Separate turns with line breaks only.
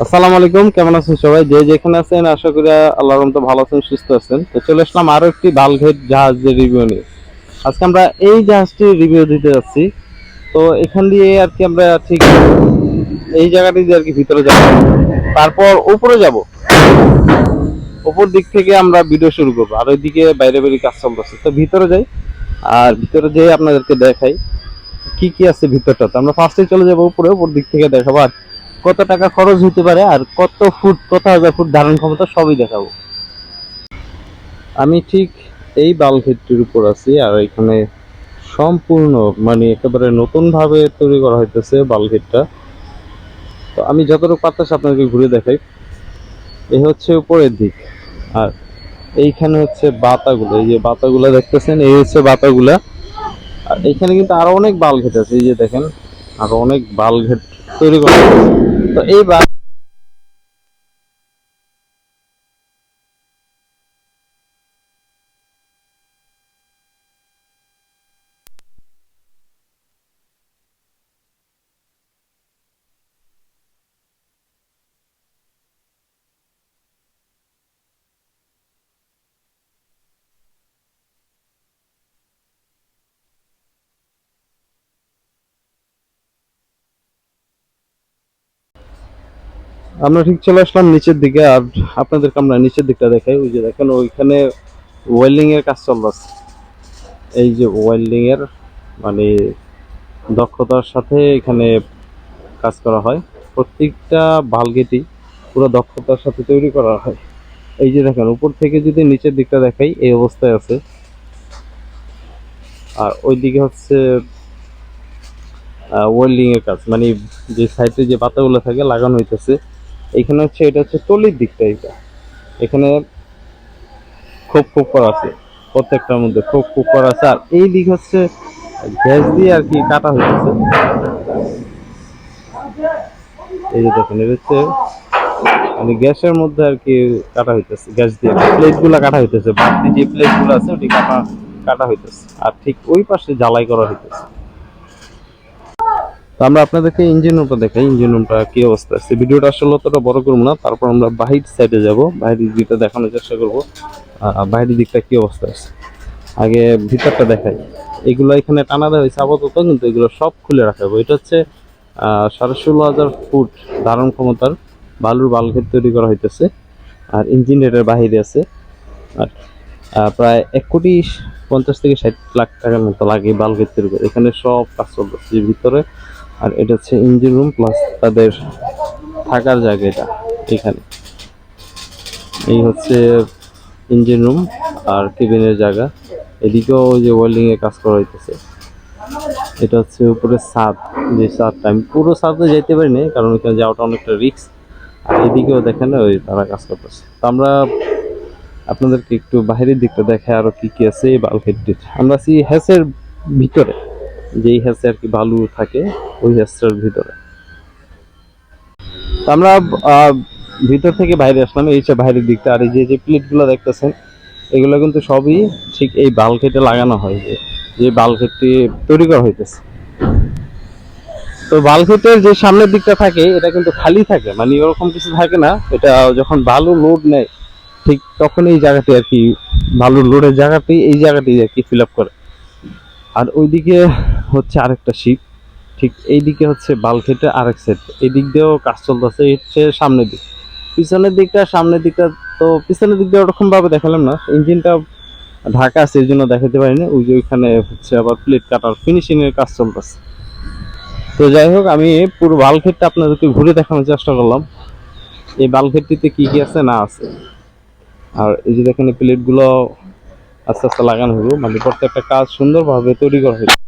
আসসালামু আলাইকুম, কেমন আছেন সবাই? যে যেখানে আছেন, আশা করি আল্লাহর রহমতে ভালো আছেন, সুস্থ আছেন। তো চলে আসলাম আরও একটি বালঘেট জাহাজের রিভিউ নিয়ে। আজকে আমরা এই জাহাজটি রিভিউ দিতে যাচ্ছি। তো এখান দিয়ে আর কি আমরা ঠিক এই জায়গাটি দিয়ে আর কি ভিতরে যাব। তারপর উপরে যাব। উপর দিক থেকে আমরা ভিডিও শুরু করব। আর ওইদিকে বাইরে বাইরে কাজ চলতেছে। তো ভিতরে যাই। আর ভিতরে যেয়ে আপনাদেরকে দেখাই কি কি আছে ভিতরটাতে। আমরা ফার্স্টে চলে যাব উপরে, উপর দিক থেকে দেখাবো আর কত টাকা খরচ হতে পারে আর কত ফুট, কত হাজার ফুট ধারণ ক্ষমতা সবই দেখাবো। আমি ঠিক এই বালঘেটটির উপর আছি আর এখানে সম্পূর্ণ মানে একেবারে নতুন ভাবে তৈরি করা হইতেছে বালঘেটটা তো আমি যতটুকু পারতেছি আপনাদেরকে ঘুরে দেখাই। এই হচ্ছে উপরের দিক। আর এইখানে হচ্ছে বাতাগুলো, এই যে বাতাগুলো দেখতেছেন, এই হচ্ছে বাতাগুলা। আর এখানে কিন্তু আরও অনেক বালঘেট আছে, এই যে দেখেন, আরও অনেক বালঘেট তৈরি করা। তো এই আমরা ঠিক চলে আসলাম নিচের দিকে, আর আপনাদেরকে আমরা নিচের দিকটা দেখাই। ওই যে দেখেন, ওইখানে ওয়েল্ডিং এর কাজ চলতেছে। এই যে ওয়েল্ডিং এর মানে দক্ষতার সাথে এখানে কাজ করা হয়। প্রত্যেকটা বালগেটি পুরো দক্ষতার সাথে তৈরি করা হয়। এই যে দেখেন, উপর থেকে যদি নিচের দিকটা দেখাই, এই অবস্থায় আছে। আর ওই দিকে হচ্ছে ওয়েল্ডিং এর কাজ মানে যে সাইডে যে পাতাগুলো থাকে, লাগানো হইতেছে এখানে হচ্ছে, এটা হচ্ছে তলির দিকটা এটা। এখানে খোপ খোপ আছে, প্রত্যেকটার মধ্যে খোপ খোপ আছে। আর এই দিক হচ্ছে, গ্যাস দিয়ে আর কি কাটা হইতেছে। এই যে দেখেন, এটা হচ্ছে মানে গ্যাসের মধ্যে আর কি কাটা হইতেছে, গ্যাস দিয়ে। প্লেটগুলা কাটা হইতেছে, বাড়তি যে প্লেটগুলো আছে, ওটি কাটা কাটা হইতেছে। আর ঠিক ওই পাশে জ্বালাই করা হইতেছে। তো আমরা আপনাদেরকে ইঞ্জিন রুমটা দেখাই। ইঞ্জিন রুমটা কি অবস্থা? আছে ভিডিওটা আসলে অতটা বড় করব না। তারপর আমরা বাহির সাইডে যাব। বাহিরের দিকটা দেখানোর চেষ্টা করব। বাহিরের দিকটা কি অবস্থা আছে? আগে ভিতরটা দেখাই। এগুলো এখানে টানা দেওয়া হয়েছে আপাতত, কিন্তু এগুলো সব খুলে রাখা হবে। এটা হচ্ছে সাড়ে ষোলো হাজার ফুট ধারণ ক্ষমতার বালুর বালঘের তৈরি করা হইতেছে। আর ইঞ্জিন এটার বাহিরে আছে। আর প্রায় এক কোটি পঞ্চাশ থেকে ষাট লাখ টাকার মতো লাগে বালঘের তৈরি করে। এখানে সব কাজ চলতেছে। ভিতরে আর এটা হচ্ছে ইঞ্জিন রুম প্লাস তাদের থাকার জায়গা এটা এখানে। এই হচ্ছে ইঞ্জিন রুম আর কেবিনের জায়গা। এদিকেও ওই যে ওয়েল্ডিং এর কাজ করা হইতেছে। এটা হচ্ছে উপরে ছাদ, যে ছাদটা। আমি পুরো ছাদে যেতে পারি না কারণ ওইখানে যাওয়াটা অনেকটা রিস্ক আর এদিকেও দেখেন ওই তারা কাজ করতেছে। তো আমরা আপনাদেরকে একটু বাইরের দিকটা দেখে আরও কি কি আছে এই বালঘেটটির আমরা আছি হ্যাসের ভিতরে, যেই হ্যাসে আর কি বালু থাকে। ওই হ্যাসটার ভিতরে। আমরা ভিতর থেকে বাইরে আসলাম, এই যে বাইরের দিকটা, আর এই যে যে প্লেটগুলো দেখতেছেন, এগুলো কিন্তু সবই ঠিক এই বালঘেটে লাগানো হয়, যে যে বালঘেটটি তৈরি করা হইতেছে। তো বালঘেটের যে সামনের দিকটা থাকে, এটা কিন্তু খালি থাকে মানে ওরকম কিছু থাকে না, এটা যখন বালু লোড নেয়, ঠিক তখন এই জায়গাটি আর কি বালুর লোডের জায়গাটি এই জায়গাটি আর কি ফিল আপ করে। আর ওইদিকে হচ্ছে আরেকটা শিপ ঠিক এইদিকে হচ্ছে বালঘেটে আরেক সেট এই দিক দিয়েও কাজ চলতেছে, এই হচ্ছে সামনের দিক। পিছনের দিকটা, সামনের দিকটা তো পিছনের দিক দিয়ে ওরকম ভাবে দেখালাম না। ইঞ্জিনটা ঢাকা আছে, এই জন্য দেখাতে পারিনি। ওই যে ওইখানে হচ্ছে আবার প্লেট কাটার ফিনিশিংয়ের কাজ চলতেছে। তো যাই হোক, আমি পুরো বালঘেটটা আপনাদেরকে ঘুরে দেখানোর চেষ্টা করলাম। এই বালঘেটটিতে কি কি আছে না আছে। আর এই যে দেখেন প্লেটগুলো আস্তে আস্তে লাগানো হলো। মানে প্রত্যেকটা কাজ সুন্দরভাবে তৈরি করা হয়েছে।